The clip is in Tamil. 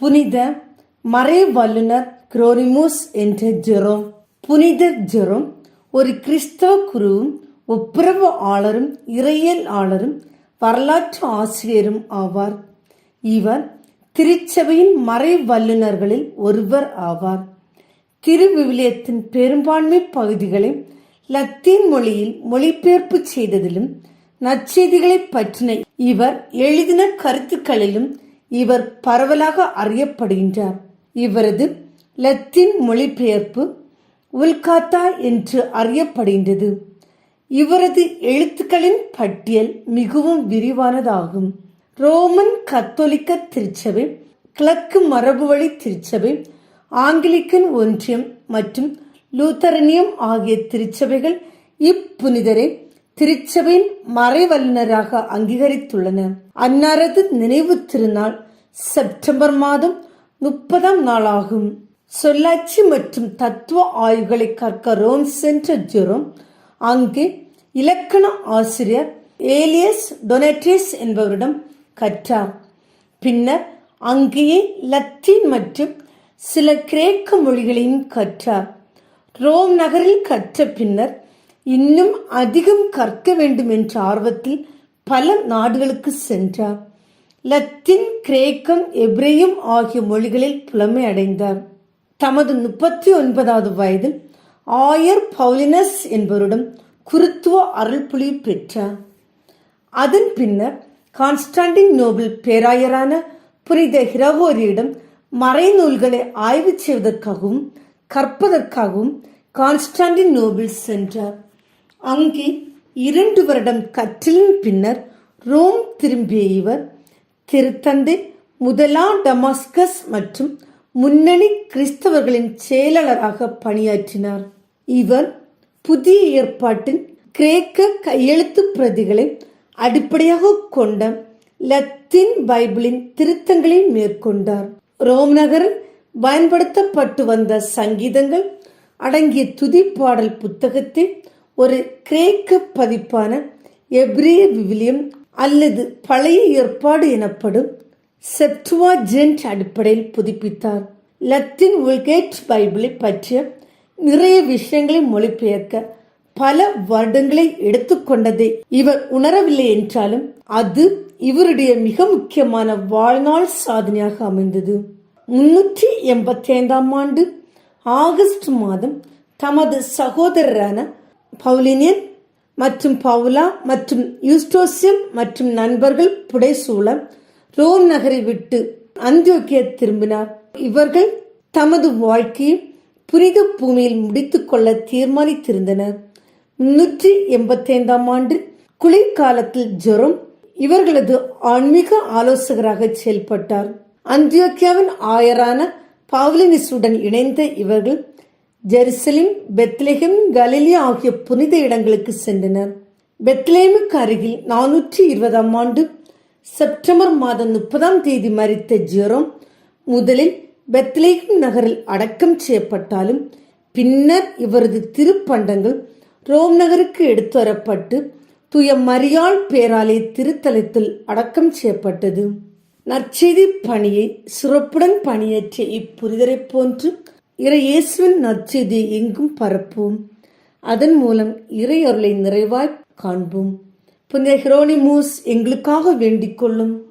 புனித மறை வல்லுனர் குரோரிமோஸ் என்ற ஜெரோம். புனித ஜெரோம் ஒரு கிறிஸ்தவ குருவும் ஒப்புரவு ஆளரும் இறையியல் ஆளரும் வரலாற்று ஆசிரியரும் ஆவார். இவர் திருச்சபையின் மறை வல்லுநர்களில் ஒருவர் ஆவார். திருவிவிலியத்தின் பெரும்பான்மை பகுதிகளை லத்தீன் மொழியில் மொழிபெயர்ப்பு செய்ததிலும் நற்செய்திகளை பற்றின இவர் எழுதின கருத்துக்களிலும் இவர் பரவலாக அறியப்படுகின்றார். இவரது லத்தீன் மொழிபெயர்ப்பு உல்காத்தா என்று அறியப்படுகின்றது. இவரது எழுத்துக்களின் பட்டியல் மிகவும் விரிவானதாகும். ரோமன் கத்தோலிக்க திருச்சபை கிழக்கு மரபுவழி திருச்சபை ஆங்கிலிக்கன் ஒன்றியம் மற்றும் லூத்தரனியம் ஆகிய திருச்சபைகள் இப்புனிதரை திருச்சபையின் மறைவல்லுநராக அங்கீகரித்துள்ளன. அன்னாரது நினைவு திருநாள் செப்டம்பர் மாதம் முப்பதாம் நாளாகும். சொல்லாட்சி மற்றும் தத்துவ ஆய்வுகளை கற்க ரோம் சென்ற ஜெரோம் அங்கே இலக்கண ஆசிரியர் ஏலியஸ் டொனேட்டிஸ் என்பவரிடம் கற்றார். பின்னர் அங்கேயே லத்தீன் மற்றும் சில கிரேக்க மொழிகளையும் கற்றார். ரோம் நகரில் கற்ற பின்னர் இன்னும் அதிகம் கற்க வேண்டும் என்ற ஆர்வத்தில் பல நாடுகளுக்கு சென்றார். லத்தீன் கிரேக்கம் எப்ரேயம் ஆகிய மொழிகளில் புலமை அடைந்தார். தமது முப்பத்தி ஒன்பதாவது வயதில் ஆயர் பவுலினஸ் என்பவரிடம் குருத்துவ அருள்புலி பெற்றார். அதன் பின்னர் கான்ஸ்டாண்டின் நோபல் பேராயரான புனித ஹிரவோரியிடம் மறைநூல்களை ஆய்வு செய்வதற்காகவும் கற்பதற்காகவும் கான்ஸ்டாண்டின் நோபல் சென்றார். அங்கே இரண்டு வருடம் கற்றலின் பின்னர் ரோம் திரும்பிய இவர் திருத்தந்தை முதலா டமாஸ்கஸ் மற்றும் முன்னணி கிறிஸ்தவர்களின் செயலாளராக பணியாற்றினார். இவர் புதிய ஏற்பாட்டின் கிரேக்க கையெழுத்து பிரதிகளை அடிப்படையாக கொண்ட லத்தீன் பைபிளின் திருத்தங்களை மேற்கொண்டார். ரோம் நகரில் பயன்படுத்தப்பட்டு வந்த சங்கீதங்கள் அடங்கிய துதிப்பாடல் புத்தகத்தை ஒரு கிரேக்க பதிப்பான எப்ரிய விவிலியம் அல்லது பழைய ஏற்பாடு எனப்படும் செப்டுவா ஜென்ட் அடிப்படையில் புதுப்பித்தார். லத்தீன் உல்கேட் பைபிளை பற்றிய நிறைய விஷயங்களை மொழிபெயர்க்க பல வருடங்களை எடுத்துக்கொண்டதை இவர் உணரவில்லை என்றாலும் அது இவருடைய மிக முக்கியமான வாழ்நாள் சாதனையாக அமைந்தது. முன்னூற்றி எண்பத்தி ஐந்தாம் ஆண்டு ஆகஸ்ட் மாதம் தமது சகோதரரான பவுலினியன் மற்றும் பவுலா மற்றும் யூஸ்டோசியம் மற்றும் நண்பர்கள் புடைசூழ ரோம் நகரை விட்டு அந்தியோக்கிய திரும்பினார். இவர்கள் தமது வாழ்க்கையை புனித பூமியில் முடித்துக்கொள்ள தீர்மானித்திருந்தனர். முன்னூற்றி எண்பத்தைந்தாம் ஆண்டு குளிர்காலத்தில் ஜொரம் இவர்களது ஆன்மீக ஆலோசகராக செயல்பட்டார். அந்தியோக்கியாவின் ஆயரான பாவ்லினிஸுடன் இணைந்த இவர்கள் ஜெருசலிம் பெத்லெஹம் கலிலி ஆகிய புனித இடங்களுக்கு சென்றனர். பெத்லேமுக்கு அருகில் நானூற்றி இருபதாம் ஆண்டு செப்டம்பர் மாதம் முப்பதாம் தேதி மறித்த ஜெரோம் முதலில் பெத்லேகம் நகரில் அடக்கம் செய்யப்பட்டாலும் பின்னர் இவரது திருப்பண்டங்கள் ரோம் நகருக்கு எடுத்து வரப்பட்டு துய மரியாள் பேராலே திருத்தலத்தில் அடக்கம் செய்யப்பட்டது. நற்செய்தி பணியை சிறப்புடன் பணியேற்றிய இப்புரிதரை போன்று இறை இயேசுவின் நற்செய்தி எங்கும் பரப்பும். அதன் மூலம் இறை அருளை நிறைவாய் காண்போம். புனித ஹிரோனிமூஸ் எங்களுக்காக வேண்டிக் கொள்ளும்.